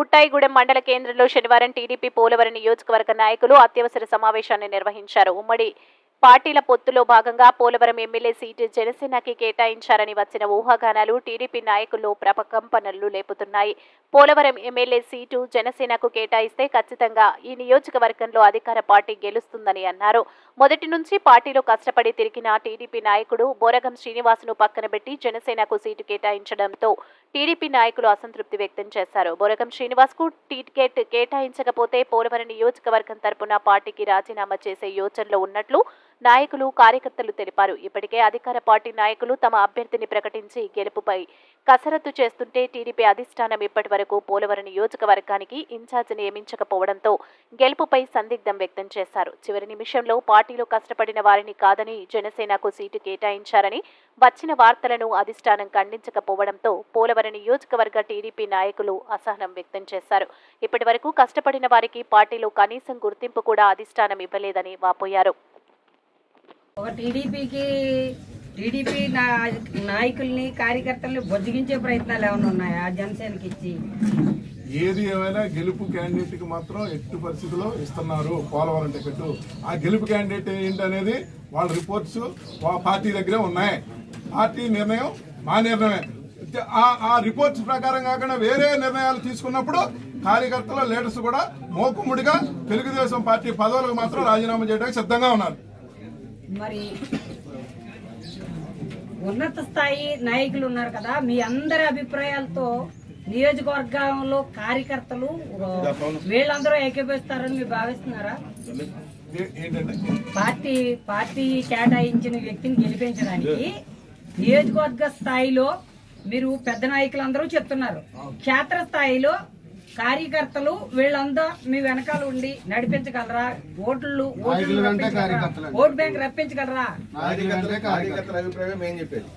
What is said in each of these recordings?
బుట్టాయిగూడెం మండల కేంద్రంలో శనివారం టీడీపీ పోలవరం నియోజకవర్గ నాయకులు అత్యవసర సమావేశాన్ని నిర్వహించారు. ఉమ్మడి పార్టీల పొత్తులో భాగంగా పోలవరం ఎమ్మెల్యే సీటు జనసేనకి కేటాయించారని వచ్చిన ఊహాగానాలు టీడీపీ నాయకుల్లో ప్రపకంపనలు లేపుతున్నాయి. పోలవరం ఎమ్మెల్యే సీటు జనసేనకు కేటాయిస్తే ఖచ్చితంగా ఈ నియోజకవర్గంలో అధికార పార్టీ గెలుస్తుందని అన్నారు. మొదటి నుంచి పార్టీలో కష్టపడి తిరిగిన టీడీపీ నాయకుడు బోరగం శ్రీనివాసును పక్కన పెట్టి జనసేనకు సీటు కేటాయించడంతో టీడీపీ నాయకులు అసంతృప్తి వ్యక్తం చేశారు. బోరగం శ్రీనివాస్కు టికెట్ కేటాయించకపోతే పోలవరం నియోజకవర్గం తరపున పార్టీకి రాజీనామా చేసే యోచనలో ఉన్నట్లు నాయకులు కార్యకర్తలు తెలిపారు. ఇప్పటికే అధికార పార్టీ నాయకులు తమ అభ్యర్థిని ప్రకటించి గెలుపుపై కసరత్తు చేస్తుంటే టీడీపీ అధిష్టానం ఇప్పటి వరకు పోలవరం నియోజకవర్గానికి ఇన్ఛార్జ్ నియమించకపోవడంతో గెలుపుపై సందిగ్ధం వ్యక్తం చేశారు. చివరి నిమిషంలో పార్టీలో కష్టపడిన వారిని కాదని జనసేనకు సీటు కేటాయించారని వచ్చిన వార్తలను అధిష్టానం ఖండించకపోవడంతో పోలవరం నియోజకవర్గ టీడీపీ నాయకులు అసహనం వ్యక్తం చేశారు. ఇప్పటి వరకు కష్టపడిన వారికి పార్టీలో కనీసం గుర్తింపు కూడా అధిష్టానం ఇవ్వలేదని వాపోయారు. టీడీపీకి టీడీపీ నాయకుల్ని కార్యకర్తల్ని బొజ్జగించే ప్రయత్నాలు ఏమైనా ఉన్నాయా జనసేనకి ఇచ్చి? ఏది ఏమైనా గెలుపు క్యాండిడేట్కి మాత్రం ఎట్టి పరిస్థితిలో ఇస్తున్నారు పోలవరం టికెట్. ఆ గెలుపు క్యాండిడేట్ ఏంటనేది వాళ్ళ రిపోర్ట్స్ పార్టీ దగ్గరే ఉన్నాయి. పార్టీ నిర్ణయం మా నిర్ణయమే. ఆ- ఆ రిపోర్ట్స్ ప్రకారం కాకుండా వేరే నిర్ణయాలు తీసుకున్నప్పుడు కార్యకర్తల లీడర్స్ కూడా మోకుముడిగా తెలుగుదేశం పార్టీ పదవులకు మాత్రం రాజీనామా చేయడానికి సిద్ధంగా ఉన్నారు. మరి ఉన్నత స్థాయి నాయకులు ఉన్నారు కదా మీ అందరి అభిప్రాయాలతో నియోజకవర్గంలో కార్యకర్తలు వీళ్ళందరూ ఏకీపిస్తారని మీరు భావిస్తున్నారా? పార్టీ పార్టీ కేటాయించిన వ్యక్తిని గెలిపించడానికి నియోజకవర్గ స్థాయిలో మీరు పెద్ద నాయకులందరూ చెప్తున్నారు. క్షేత్ర స్థాయిలో కార్యకర్తలు వీళ్ళందరూ మీ వెనకాల ఉండి నడిపించగలరా? ఓట్లు ఓట్లు రప్పించగలరా? Vote bank రప్పించగలరా? కార్యకర్తల. అభిప్రాయం ఏం చెప్పేది?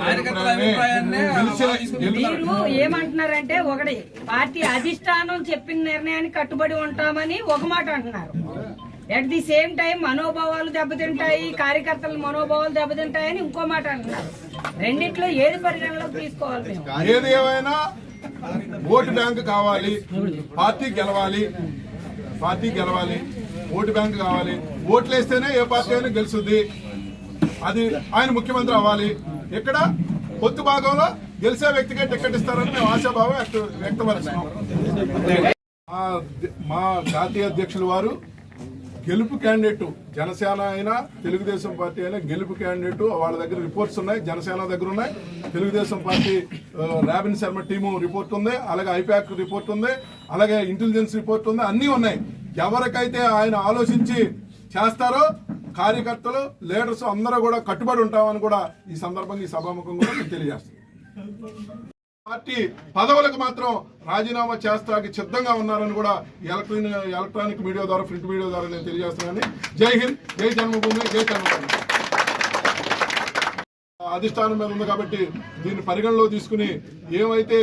కార్యకర్తల అభిప్రాయాన్ని గెలిచే- గెలు- మీరు ఏమంటున్నారంటే ఒకటి పార్టీ అధిష్టానం చెప్పిన నిర్ణయాన్ని కట్టుబడి ఉంటామని ఒక మాట అంటున్నారు. అట్ ది సేమ్ టైం మనోభావాలు దెబ్బతింటాయి కార్యకర్తల మనోభావాలు దెబ్బతింటాయని ఇంకో మాట అంటున్నారు. రెండిట్లో ఏది పరిగణలోకి తీసుకోవాలి మేము? ఏది ఏమైనా ఓటు బ్యాంక్ కావాలి పార్టీ గెలవాలి పార్టీ గెలవాలి ఓటు బ్యాంక్ కావాలి. ఓట్లు వేస్తేనే ఏ పార్టీ అయినా గెలుస్తుంది. అది ఆయన ముఖ్యమంత్రి అవ్వాలి. ఇక్కడ పొత్తు భాగంలో గెలిచే వ్యక్తికే టికెట్ ఇస్తారని మేము ఆశాభావం వ్యక్త- మా జాతీయ అధ్యక్షులు వారు గెలుపు క్యాండిడేట్. జనసేన అయినా తెలుగుదేశం పార్టీ అయినా గెలుపు క్యాండిడేట్. వాళ్ళ దగ్గర రిపోర్ట్స్ ఉన్నాయి జనసేన దగ్గర ఉన్నాయి. Telugu Desam party Robin Sharma team report ఉంది అలాగే ఐపాక్ రిపోర్ట్ ఉంది అలాగే ఇంటెలిజెన్స్ రిపోర్ట్ ఉంది అన్నీ ఉన్నాయి. ఎవరికైతే ఆయన ఆలోచించి చేస్తారో కార్యకర్తలు లీడర్స్ అందరూ కూడా కట్టుబడి ఉంటామని కూడా ఈ సందర్భంగా ఈ సభాముఖం కూడా నేను పార్టీ పదవులకు మాత్రం రాజీనామా చేస్తాకి సిద్ధంగా ఉన్నారని కూడా ఎలక్ట్రానిక్ ఎలక్ట్రానిక్ మీడియా ద్వారా ప్రింట్ మీడియా ద్వారా నేను తెలియజేస్తున్నాను. జై హింద్ జై జన్మభూమి జై జన్మభూమి అధిష్టానం మీద ఉంది కాబట్టి దీన్ని పరిగణలో తీసుకుని ఏమైతే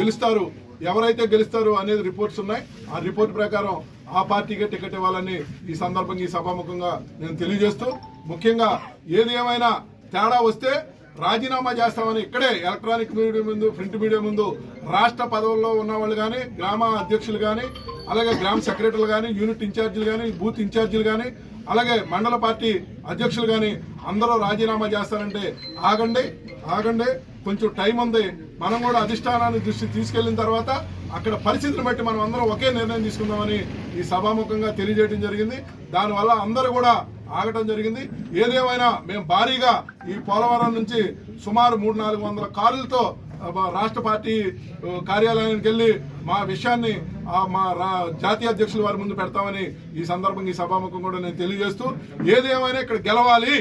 గెలుస్తారు ఎవరైతే గెలుస్తారు అనేది రిపోర్ట్స్ ఉన్నాయి. ఆ రిపోర్ట్ ప్రకారం ఆ పార్టీకే టికెట్ ఇవ్వాలని ఈ సందర్భంగా ఈ సభాముఖంగా నేను తెలియజేస్తూ ముఖ్యంగా ఏది ఏమైనా తేడా వస్తే రాజీనామా చేస్తామని ఇక్కడే ఎలక్ట్రానిక్ మీడియా ముందు ప్రింట్ మీడియా ముందు రాష్ట్ర పదవుల్లో ఉన్న వాళ్ళు కానీ గ్రామ అధ్యక్షులు కానీ అలాగే గ్రామ సెక్రటరీలు కానీ యూనిట్ ఇన్ఛార్జీలు కానీ బూత్ ఇన్ఛార్జీలు కానీ అలాగే మండల పార్టీ అధ్యక్షులు కానీ అందరూ రాజీనామా చేస్తారంటే ఆగండి ఆగండి. కొంచెం టైం ఉంది. మనం కూడా అధిష్టానాన్ని దృష్టి తీసుకెళ్ళిన తర్వాత అక్కడ పరిస్థితిని బట్టి మనం అందరం ఒకే నిర్ణయం తీసుకుందామని ఈ సభాముఖంగా తెలియజేయడం జరిగింది. దానివల్ల అందరూ కూడా ఆగటం జరిగింది. ఏదేమైనా మేము భారీగా ఈ పోలవరం నుంచి సుమారు మూడు నాలుగు వందల కార్లతో మా రాష్ట్ర పార్టీ కార్యాలయానికి వెళ్ళి మా విషయాన్ని మా రా- జాతీయ అధ్యక్షుల వారి ముందు పెడతామని ఈ సందర్భంగా ఈ సభాముఖం కూడా నేను తెలియజేస్తూ ఏదేమైనా ఇక్కడ గెలవాలి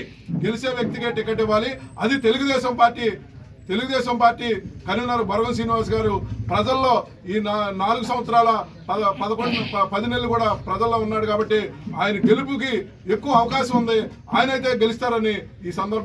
గెలిచే వ్యక్తికే టికెట్ ఇవ్వాలి. అది Telugu Desam party Telugu Desam party convener Baragam Srinivas గారు ప్రజల్లో ఈ నా- నాలుగు సంవత్సరాల పద పదకొండు ప- పది నెలలు కూడా ప్రజల్లో ఉన్నాడు కాబట్టి ఆయన గెలుపుకి ఎక్కువ అవకాశం ఉంది. ఆయనైతే గెలుస్తారని ఈ సందర్భం